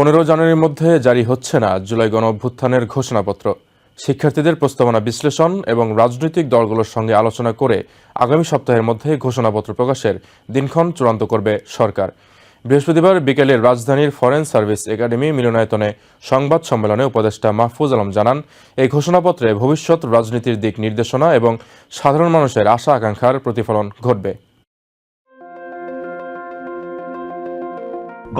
পনেরো জানুয়ারির মধ্যে জারি হচ্ছে না জুলাই গণ অভ্যুত্থানের ঘোষণাপত্র। শিক্ষার্থীদের প্রস্তাবনা বিশ্লেষণ এবং রাজনৈতিক দলগুলোর সঙ্গে আলোচনা করে আগামী সপ্তাহের মধ্যে ঘোষণাপত্র প্রকাশের দিনক্ষণ চূড়ান্ত করবে সরকার। বৃহস্পতিবার বিকেলে রাজধানীর ফরেন সার্ভিস একাডেমি মিলনায়তনে সংবাদ সম্মেলনে উপদেষ্টা মাহফুজ আলম জানান, এই ঘোষণাপত্রে ভবিষ্যৎ রাজনীতির দিক নির্দেশনা এবং সাধারণ মানুষের আশা আকাঙ্ক্ষার প্রতিফলন ঘটবে।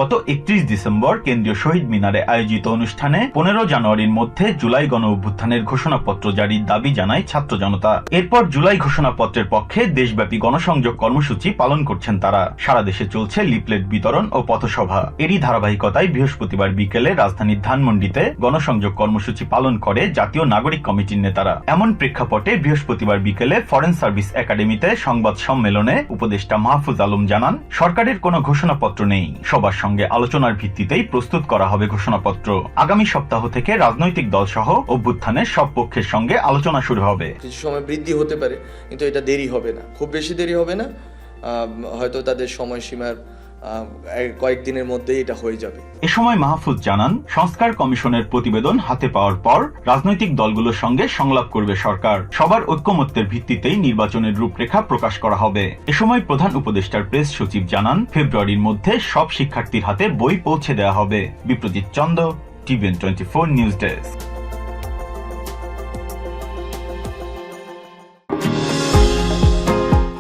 গত একত্রিশ ডিসেম্বর কেন্দ্রীয় শহীদ মিনারে আয়োজিত অনুষ্ঠানে পনেরো জানুয়ারির মধ্যে জুলাই গণ অভ্যুত্থানের ঘোষণাপত্র জারির দাবি জানায় ছাত্র জনতা। এরপর জুলাই ঘোষণাপত্রের পক্ষে দেশব্যাপী গণসংযোগ কর্মসূচি পালন করছেন তারা। সারা দেশে চলছে লিফলেট বিতরণ ও পথসভা। এরই ধারাবাহিকতায় বৃহস্পতিবার বিকেলে রাজধানীর ধানমন্ডিতে গণসংযোগ কর্মসূচি পালন করে জাতীয় নাগরিক কমিটির নেতারা। এমন প্রেক্ষাপটে বৃহস্পতিবার বিকেলে ফরেন সার্ভিস একাডেমিতে সংবাদ সম্মেলনে উপদেষ্টা মাহফুজ আলম জানান, সরকারের কোনো ঘোষণাপত্র নেই, সবার সঙ্গে আলোচনার ভিত্তিতেই প্রস্তুত করা হবে ঘোষণাপত্র। আগামী সপ্তাহ থেকে রাজনৈতিক দল সহ অভ্যুত্থানের সব পক্ষের সঙ্গে আলোচনা শুরু হবে। কিছু সময় বৃদ্ধি হতে পারে, কিন্তু এটা দেরি হবে না। খুব বেশি দেরি হবে না। হয়তো তাদের সময়সীমার কয়েকদিনের মধ্যেই এটা হয়ে যাবে। এ সময় মাহফুজ জানান, সংস্কার কমিশনের প্রতিবেদন হাতে পাওয়ার পর রাজনৈতিক দলগুলোর সঙ্গে সংলাপ করবে সরকার। সবার ঐক্যমত্যের ভিত্তিতেই নির্বাচনের রূপরেখা প্রকাশ করা হবে। এ সময় প্রধান উপদেষ্টার প্রেস সচিব জানান, ফেব্রুয়ারির মধ্যে সব শিক্ষার্থীর হাতে বই পৌঁছে দেওয়া হবে। Biprojit Chanda TVN twenty four news desk.